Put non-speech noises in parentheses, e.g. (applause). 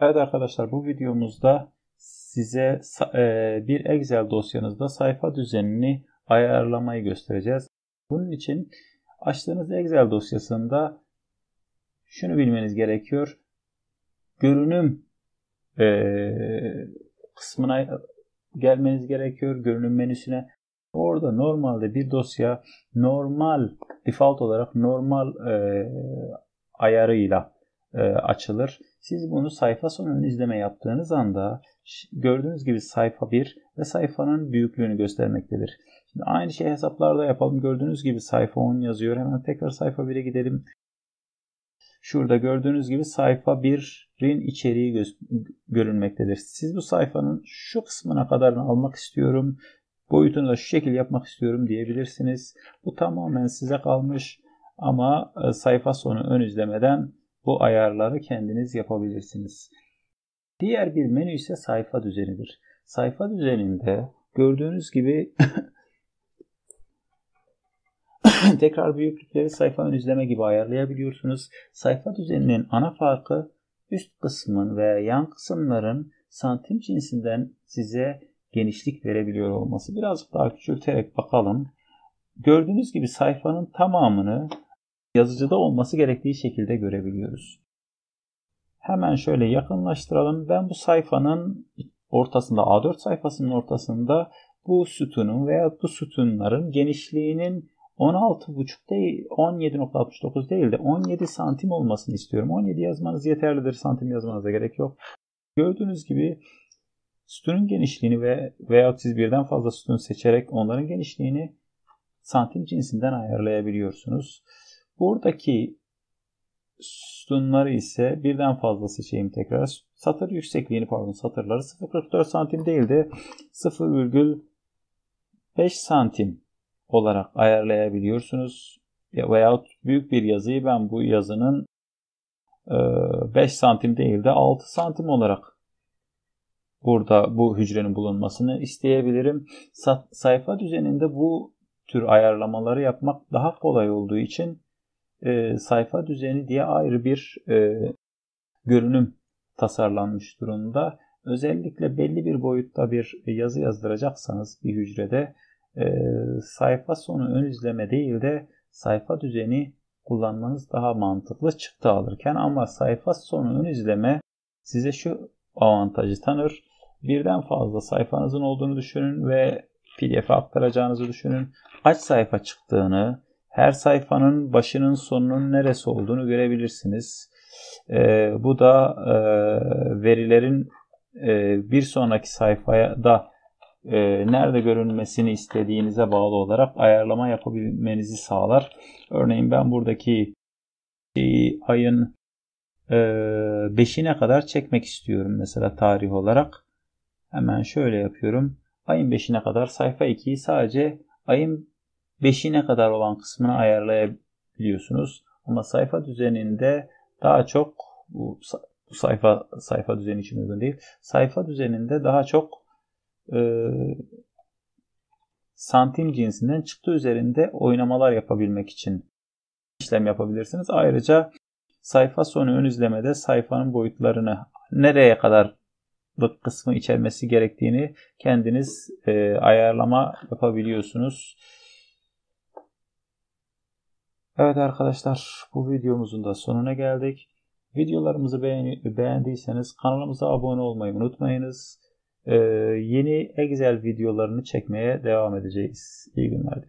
Evet arkadaşlar bu videomuzda size e, bir Excel dosyanızda sayfa düzenini ayarlamayı göstereceğiz. Bunun için açtığınız Excel dosyasında şunu bilmeniz gerekiyor. Görünüm e, kısmına gelmeniz gerekiyor. Görünüm menüsüne. Orada normalde bir dosya normal default olarak normal e, ayarıyla e, açılır. Siz bunu sayfa sonu izleme yaptığınız anda gördüğünüz gibi sayfa 1 ve sayfanın büyüklüğünü göstermektedir. Şimdi aynı şeyi hesaplarda yapalım. Gördüğünüz gibi sayfa 10 yazıyor. Hemen tekrar sayfa 1'e gidelim. Şurada gördüğünüz gibi sayfa 1'in içeriği görünmektedir. Siz bu sayfanın şu kısmına kadarını almak istiyorum. Boyutunu da şu şekil yapmak istiyorum diyebilirsiniz. Bu tamamen size kalmış ama e, sayfa sonu ön izlemeden bu ayarları kendiniz yapabilirsiniz. Diğer bir menü ise sayfa düzenidir. Sayfa düzeninde gördüğünüz gibi (coughs) tekrar büyüklükleri sayfa ön izleme gibi ayarlayabiliyorsunuz. Sayfa düzeninin ana farkı üst kısmın veya yan kısımların santim cinsinden size genişlik verebiliyor olması. Birazcık daha küçülterek bakalım. Gördüğünüz gibi sayfanın tamamını yazıcıda olması gerektiği şekilde görebiliyoruz. Hemen şöyle yakınlaştıralım. Ben bu sayfanın ortasında A4 sayfasının ortasında bu sütunun veya bu sütunların genişliğinin 16.5 değil 17.69 değil de 17 santim olmasını istiyorum. 17 yazmanız yeterlidir. Santim yazmanıza gerek yok. Gördüğünüz gibi sütunun genişliğini ve veya siz birden fazla sütun seçerek onların genişliğini santim cinsinden ayarlayabiliyorsunuz. Buradaki sütunları ise birden fazla seçeyim tekrar. Satır yüksekliğini pardon satırları 0.44 santim değil de 0,5 santim olarak ayarlayabiliyorsunuz. Veyahut büyük bir yazıyı ben bu yazının 5 santim değil de 6 santim olarak burada bu hücrenin bulunmasını isteyebilirim. Sayfa düzeninde bu tür ayarlamaları yapmak daha kolay olduğu için e, sayfa düzeni diye ayrı bir e, görünüm tasarlanmış durumda. Özellikle belli bir boyutta bir yazı yazdıracaksanız bir hücrede e, sayfa sonu ön izleme değil de sayfa düzeni kullanmanız daha mantıklı çıktı alırken ama sayfa sonu ön izleme size şu avantajı tanır. Birden fazla sayfanızın olduğunu düşünün ve PDF aktaracağınızı düşünün. Kaç sayfa çıktığını, her sayfanın başının sonunun neresi olduğunu görebilirsiniz. E, bu da e, verilerin e, bir sonraki sayfaya da e, nerede görünmesini istediğinize bağlı olarak ayarlama yapabilmenizi sağlar. Örneğin ben buradaki şeyi ayın e, 5'ine kadar çekmek istiyorum mesela tarih olarak. Hemen şöyle yapıyorum. Ayın 5'ine kadar sayfa 2'yi sadece ayın 5'ine kadar olan kısmını ayarlayabiliyorsunuz. Ama sayfa düzeninde daha çok bu sayfa sayfa düzeni için uygun değil. Sayfa düzeninde daha çok e, santim cinsinden çıktı üzerinde oynamalar yapabilmek için işlem yapabilirsiniz. Ayrıca sayfa sonu ön izlemede sayfanın boyutlarını nereye kadar kısmı içermesi gerektiğini kendiniz e, ayarlama yapabiliyorsunuz. Evet arkadaşlar bu videomuzun da sonuna geldik. Videolarımızı beğendiyseniz kanalımıza abone olmayı unutmayınız. Ee, yeni Excel videolarını çekmeye devam edeceğiz. İyi günler